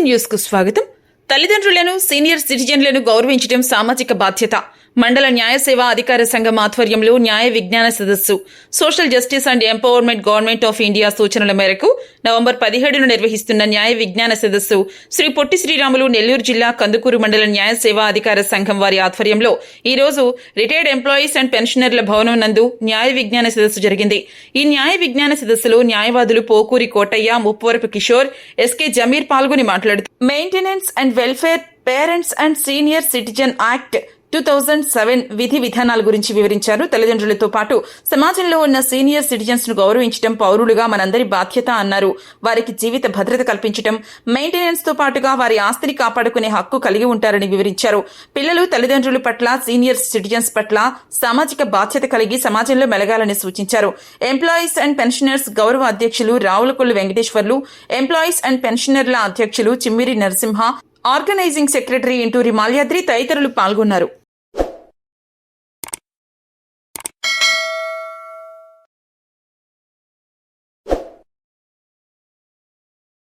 న్యూస్కు స్వాగతం. తల్లిదండ్రులను సీనియర్ సిటిజన్లను గౌరవించడం సామాజిక బాధ్యత. మండల న్యాయ సేవా అధికార సంఘం ఆధ్వర్యంలో న్యాయ విజ్ఞాన సదస్సు. Social justice and empowerment government of India సూచనల మేరకు నవంబర్ పదిహేడును నిర్వహిస్తున్న న్యాయ విజ్ఞాన సదస్సు శ్రీ పొట్టి శ్రీరాములు నెల్లూరు జిల్లా కందుకూరు మండల న్యాయ సేవా అధికార సంఘం వారి ఆధ్వర్యంలో ఈ రోజు రిటైర్డ్ ఎంప్లాయీస్ అండ్ పెన్షనర్ల భవనం నందు న్యాయ విజ్ఞాన సదస్సు జరిగింది. ఈ న్యాయ విజ్ఞాన సదస్సులో న్యాయవాదులు పోకూరి కోటయ్య ముప్పవరపు కిషోర్ ఎస్కే జమీర్ పాల్గొని మాట్లాడుతూ maintenance and welfare parents and senior citizen act two thousand seven విధి విధానాల గురించి వివరించారు. తల్లిదండ్రులతో పాటు సమాజంలో ఉన్న సీనియర్ సిటిజన్స్ను గౌరవించడం పౌరులుగా మనందరి బాధ్యత అన్నారు. వారికి జీవిత భద్రత కల్పించడం మెయింటెనెన్స్తో పాటుగా వారి ఆస్తిని కాపాడుకునే హక్కు కలిగి ఉంటారని వివరించారు. పిల్లలు తల్లిదండ్రుల పట్ల సీనియర్ సిటిజన్స్ పట్ల సామాజిక బాధ్యత కలిగి సమాజంలో మెలగాలని సూచించారు. ఎంప్లాయీస్ అండ్ పెన్షనర్స్ గౌరవ అధ్యక్షులు రావులకొల్లు వెంకటేశ్వర్లు ఎంప్లాయీస్ అండ్ పెన్షనర్ల అధ్యక్షులు చిమ్మిరి నరసింహ ఆర్గనైజింగ్ సెక్రటరీ ఇంటూరి మాల్యాద్రి తదితరులు పాల్గొన్నారు.